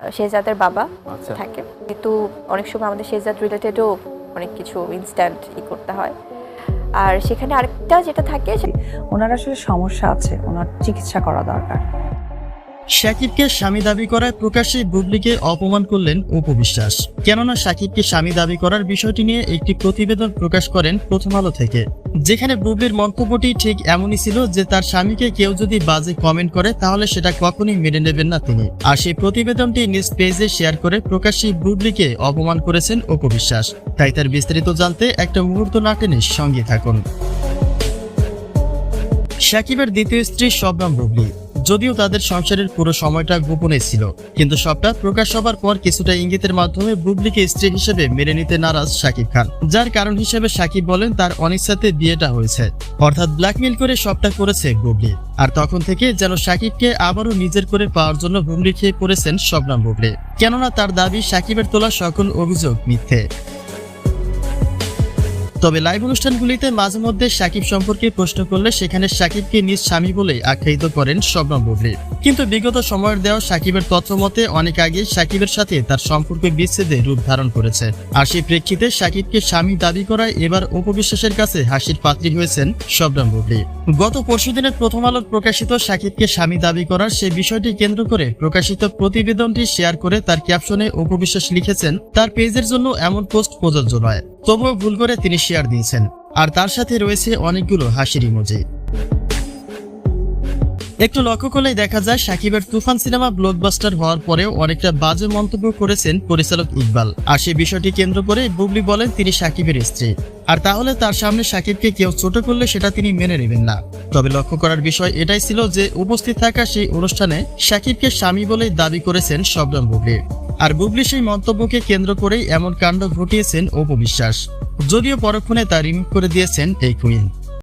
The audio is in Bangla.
শেহজাদের বাবা আচ্ছা। থাকে। কিন্তু অনেক সময় আমাদের শেহজাদ রিলেটেডও অনেক কিছু ইনস্ট্যান্ট ই করতে হয়। আর সেখানে আরেকটা যেটা থাকে ওনার আসলে সমস্যা আছে। ওনার চিকিৎসা করা দরকার। শাকিবকে স্বামী দাবি করায় প্রকাশ্যে বুবলিকে অপমান করলেন অপু বিশ্বাস। কেননা শাকিবকে স্বামী দাবি করার বিষয়টি নিয়ে একটি প্রতিবেদন প্রকাশ করেন প্রথম আলো থেকে। যেখানে বুবলির মন্তব্যটি ঠিক এমনই ছিল যে তার স্বামীকে কেউ যদি বাজে কমেন্ট করে, তাহলে সেটা কখনোই মেনে নেবেন না তিনি। আর সেই প্রতিবেদনটি নিজ পেজে শেয়ার করে প্রকাশ্যে বুবলিকে অপমান করেছেন অপবিশ্বাস তাই তার বিস্তারিত জানতে একটা মুহূর্ত না টেনে সঙ্গে থাকুন। সাকিবের দ্বিতীয় স্ত্রী শবনম বুবলি যদিও তাদের সংসারের পুরো সময়টা গোপনে ছিল, কিন্তু সবটা প্রকাশ হবার পর কিছুটা ইঙ্গিতের মাধ্যমে বুবলিকে স্ত্রী হিসেবে মেনে নিতে নারাজ শাকিব খান। যার কারণ হিসেবে শাকিব বলেন, তার অনিচ্ছাতে বিয়েটা হয়েছে। অর্থাৎ ব্ল্যাকমেল করে সবটা করেছে বুবলি। আর তখন থেকে যেন শাকিবকে আবারও নিজের করে পাওয়ার জন্য হুমড়ি খেয়ে পড়েছেন শবনম বুবলি। কেননা তার দাবি শাকিবের তোলা সকল অভিযোগ মিথ্যে। তবে লাইভ অনুষ্ঠানগুলিতে মাঝে মধ্যে সাকিব সম্পর্কে প্রশ্ন করলে সেখানে সাকিবকে নিজ স্বামী বলে আখ্যায়িত করেন শবনম বুবলি কিন্তু বিগত সময়ের দেওয়া সাকিবের তথ্য মতে, অনেক আগে সাকিবের সাথে তার সম্পর্ক বিচ্ছেদে রূপ ধারণ করেছে। আর সেই প্রেক্ষিতে সাকিবকে স্বামী দাবি করায় এবার উপবিশ্বাসের কাছে হাসির পাত্রী হয়েছেন শবনম বুবলি গত পরশুদিনের প্রথম আলোর প্রকাশিত সাকিবকে স্বামী দাবি করার সেই বিষয়টি কেন্দ্র করে প্রকাশিত প্রতিবেদনটি শেয়ার করে তার ক্যাপশনে উপবিশ্বাস লিখেছেন, তার পেজের জন্য এমন পোস্ট প্রযোজ্য নয়। তবুও ভুল করে তিনি শেয়ার দিয়েছেন। আর তার সাথে রয়েছে অনেকগুলো হাসির ইমোজি। একটু লক্ষ্য করলেই দেখা যায় সাকিবের তুফান সিনেমা ব্লকবাস্টার হওয়ার পরেও অনেকটা বাজে মন্তব্য করেছেন পরিচালক ইকবাল। আর সেই বিষয়টি কেন্দ্র করে বুবলি বলেন তিনি সাকিবের স্ত্রী। আর তাহলে তার সামনে সাকিবকে কেউ ছোট করলে সেটা তিনি মেনে নেবেন না। তবে লক্ষ্য করার বিষয় এটাই ছিল যে উপস্থিত থাকা সেই অনুষ্ঠানে সাকিবকে স্বামী বলেই দাবি করেছেন শবনম বুবলি। আর বুবলি সেই মন্তব্যকে কেন্দ্র করেই এমন কাণ্ড ঘটিয়েছেন অপবিশ্বাস যদিও পরক্ষণে তা রিমুভ করে দিয়েছেন এই কুইন।